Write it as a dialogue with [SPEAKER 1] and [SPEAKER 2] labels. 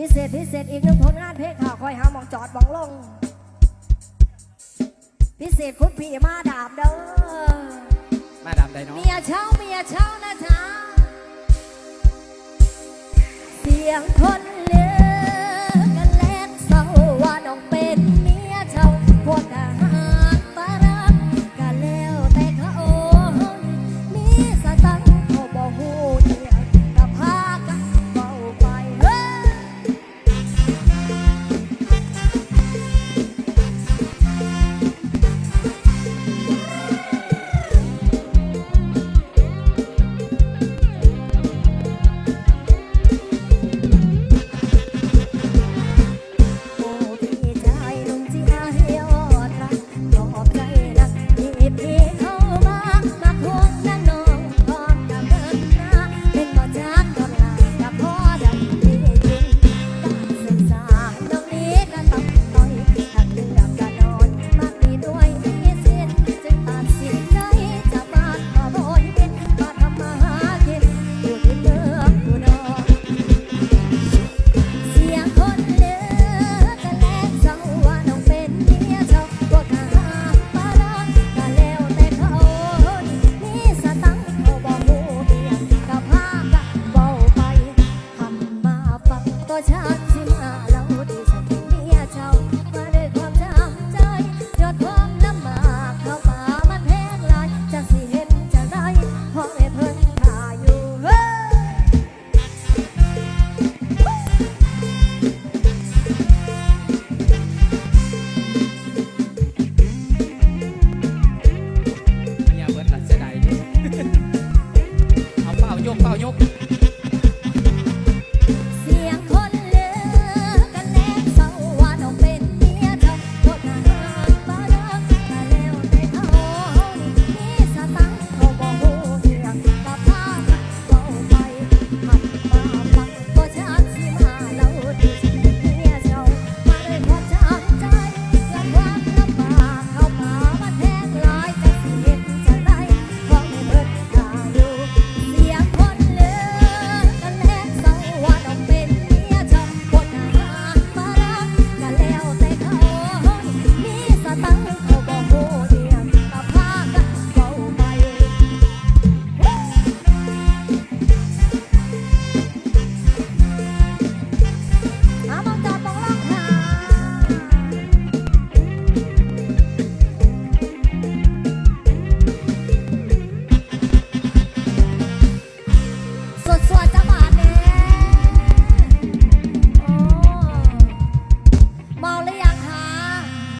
[SPEAKER 1] พิเศษพิเศษอีกหนึ่งผลงานเพลงข่าวคอยหาหมองจอดหมองลง พิเศษคุณพี่มาดามเด้อ
[SPEAKER 2] มาดามไดเนาะ
[SPEAKER 1] เมียเช่าเมียเช่านะจ๊ะเสียงคน na